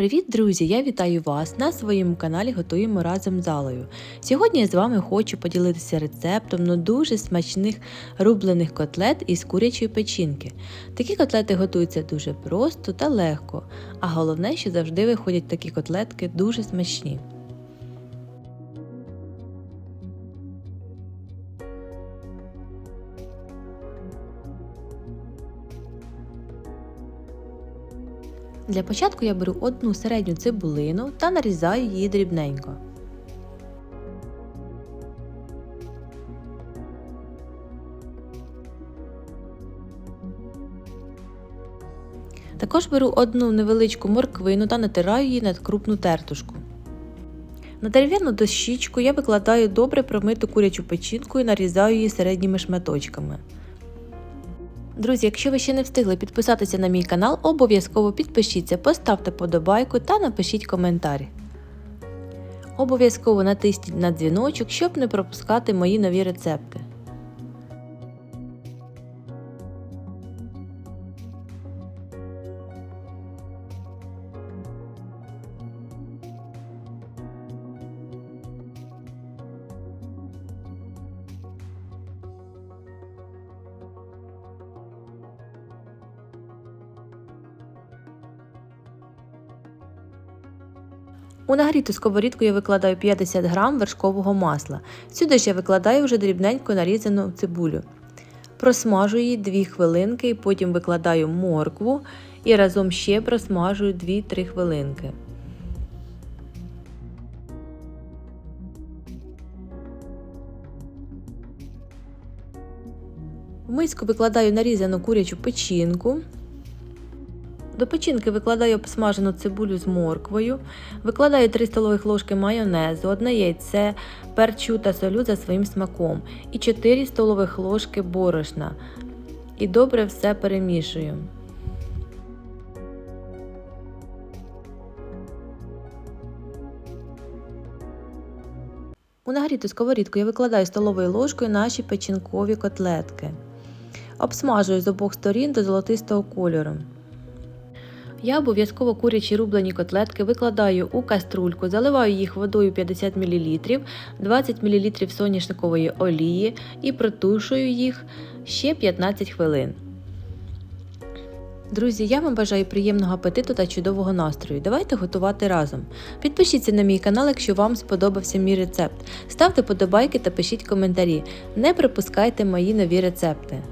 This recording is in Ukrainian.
Привіт, друзі! Я вітаю вас на своєму каналі Готуємо разом з Алою. Сьогодні я з вами хочу поділитися рецептом ну, дуже смачних рублених котлет із курячої печінки. Такі котлети готуються дуже просто та легко, а головне, що завжди виходять такі котлетки дуже смачні. Для початку я беру одну середню цибулину та нарізаю її дрібненько. Також беру одну невеличку морквину та натираю її на крупну тертушку. На дерев'яну дощічку я викладаю добре промиту курячу печінку і нарізаю її середніми шматочками. Друзі, якщо ви ще не встигли підписатися на мій канал, обов'язково підпишіться, поставте подобайку та напишіть коментар. Обов'язково натисніть на дзвіночок, щоб не пропускати мої нові рецепти. У нагріту сковорідку я викладаю 50 г вершкового масла. Сюди ж я викладаю вже дрібненько нарізану цибулю. Просмажу її 2 хвилинки і потім викладаю моркву і разом ще просмажую 2-3 хвилинки. В миску викладаю нарізану курячу печінку. До печінки викладаю обсмажену цибулю з морквою, викладаю 3 столових ложки майонезу, одне яйце, перчу та солю за своїм смаком і 4 столових ложки борошна. І добре все перемішую. У нагріту сковорідку я викладаю столовою ложкою наші печінкові котлетки. Обсмажую з обох сторін до золотистого кольору. Я обов'язково курячі рублені котлетки викладаю у каструльку, заливаю їх водою 50 мл, 20 мл соняшникової олії і протушую їх ще 15 хвилин. Друзі, я вам бажаю приємного апетиту та чудового настрою. Давайте готувати разом. Підпишіться на мій канал, якщо вам сподобався мій рецепт. Ставте подобайки та пишіть коментарі. Не пропускайте мої нові рецепти.